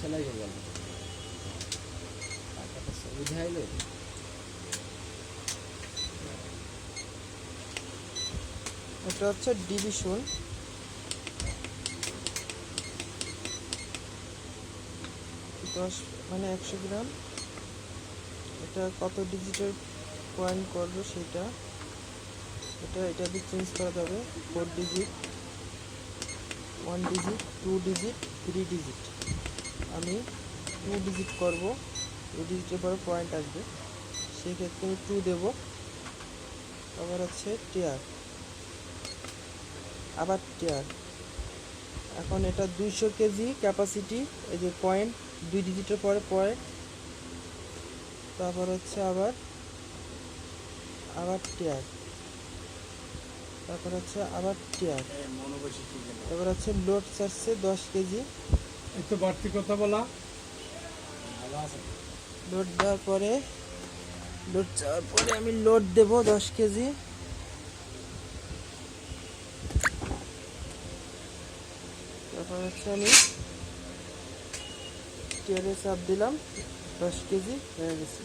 সেলাই হয়ে গেল। টাকাটা সুবিধা এলো এটা হচ্ছে ডিভিশন। দশ মানে একশো গ্রাম। এটা কত ডিজিটের পয়েন্ট করব সেটা? এটা এটা দিয়ে চেঞ্জ করা যাবে। Four digit one digit two digit three digit আমি টু ডিজিট করব। টু ডিজিটের পরে পয়েন্ট আসবে। সেক্ষেত্রে আমি টু দেবো। আবার হচ্ছে টিয়ার আবার টিয়ার এখন এটা দুইশো কেজি ক্যাপাসিটি এই যে পয়েন্ট দুই ডিজিটের পরে পয়েন্ট তারপর হচ্ছে আবার আবার টিয়ার তারপর হচ্ছে আবার টিয়ার তারপর হচ্ছে লোড চাচ্ছে দশ কেজি একটু বাড়তি কথা বলা। লোড দেওয়ার পরে, লোড যাওয়ার পরে আমি লোড দেব দশ কেজি। তারপর হচ্ছে আমি টিয়ারে চাপ দিলাম, দশ কেজি হয়ে গেছে।